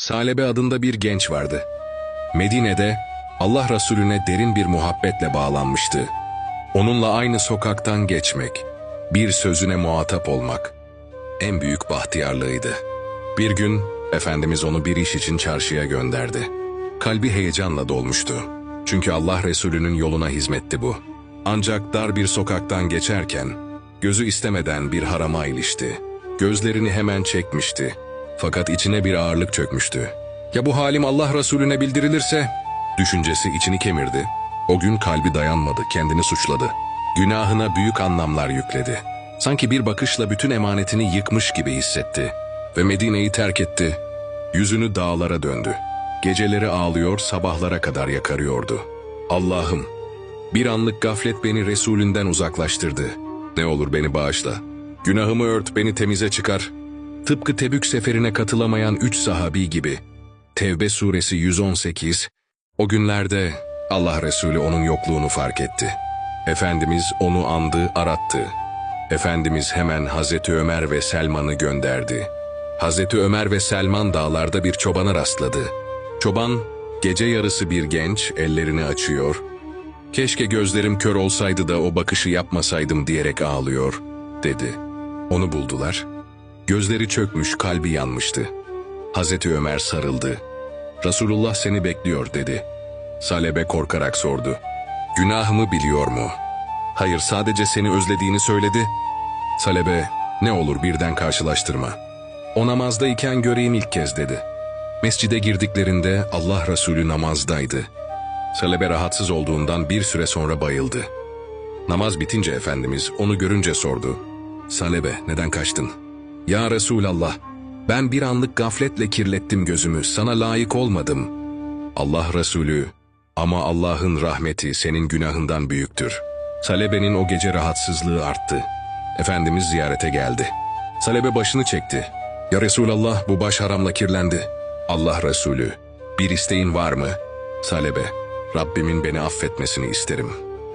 Salebe adında bir genç vardı. Medine'de Allah Resulüne derin bir muhabbetle bağlanmıştı. Onunla aynı sokaktan geçmek, bir sözüne muhatap olmak en büyük bahtiyarlığıydı. Bir gün Efendimiz onu bir iş için çarşıya gönderdi. Kalbi heyecanla dolmuştu. Çünkü Allah Resulü'nün yoluna hizmetti bu. Ancak dar bir sokaktan geçerken gözü istemeden bir harama ilişti. Gözlerini hemen çekmişti. Fakat içine bir ağırlık çökmüştü. Ya bu halim Allah Resulüne bildirilirse? Düşüncesi içini kemirdi. O gün kalbi dayanmadı, kendini suçladı. Günahına büyük anlamlar yükledi. Sanki bir bakışla bütün emanetini yıkmış gibi hissetti. Ve Medine'yi terk etti. Yüzünü dağlara döndü. Geceleri ağlıyor, sabahlara kadar yakarıyordu. Allah'ım, bir anlık gaflet beni Resulünden uzaklaştırdı. Ne olur beni bağışla. Günahımı ört, beni temize çıkar. Tıpkı Tebük seferine katılamayan üç sahabi gibi. Tevbe suresi 118, o günlerde Allah Resulü onun yokluğunu fark etti. Efendimiz onu andı, arattı. Efendimiz hemen Hazreti Ömer ve Selman'ı gönderdi. Hazreti Ömer ve Selman dağlarda bir çobana rastladı. Çoban, gece yarısı bir genç ellerini açıyor. Keşke gözlerim kör olsaydı da o bakışı yapmasaydım diyerek ağlıyor, dedi. Onu buldular. Gözleri çökmüş, kalbi yanmıştı. Hazreti Ömer sarıldı. Resulullah seni bekliyor dedi. Salebe korkarak sordu. Günahımı biliyor mu? Hayır sadece seni özlediğini söyledi. Salebe ne olur birden karşılaştırma. O namazdayken göreyim ilk kez dedi. Mescide girdiklerinde Allah Resulü namazdaydı. Salebe rahatsız olduğundan bir süre sonra bayıldı. Namaz bitince Efendimiz onu görünce sordu. Salebe neden kaçtın? Ya Resulallah ben bir anlık gafletle kirlettim gözümü sana layık olmadım. Allah Resulü ama Allah'ın rahmeti senin günahından büyüktür. Salebe'nin o gece rahatsızlığı arttı. Efendimiz ziyarete geldi. Salebe başını çekti. Ya Resulallah bu baş haramla kirlendi. Allah Resulü bir isteğin var mı? Salebe Rabbimin beni affetmesini isterim.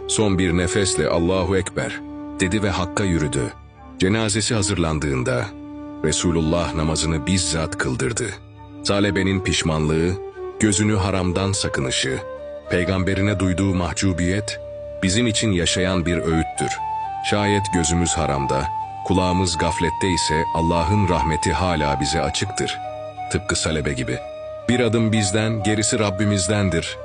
Son bir nefesle Allahu Ekber dedi ve Hakk'a yürüdü. Cenazesi hazırlandığında Resulullah namazını bizzat kıldırdı. Salebe'nin pişmanlığı, gözünü haramdan sakınışı, peygamberine duyduğu mahcubiyet, bizim için yaşayan bir öğüttür. Şayet gözümüz haramda, kulağımız gaflette ise Allah'ın rahmeti hala bize açıktır. Tıpkı Salebe gibi. Bir adım bizden, gerisi Rabbimizdendir.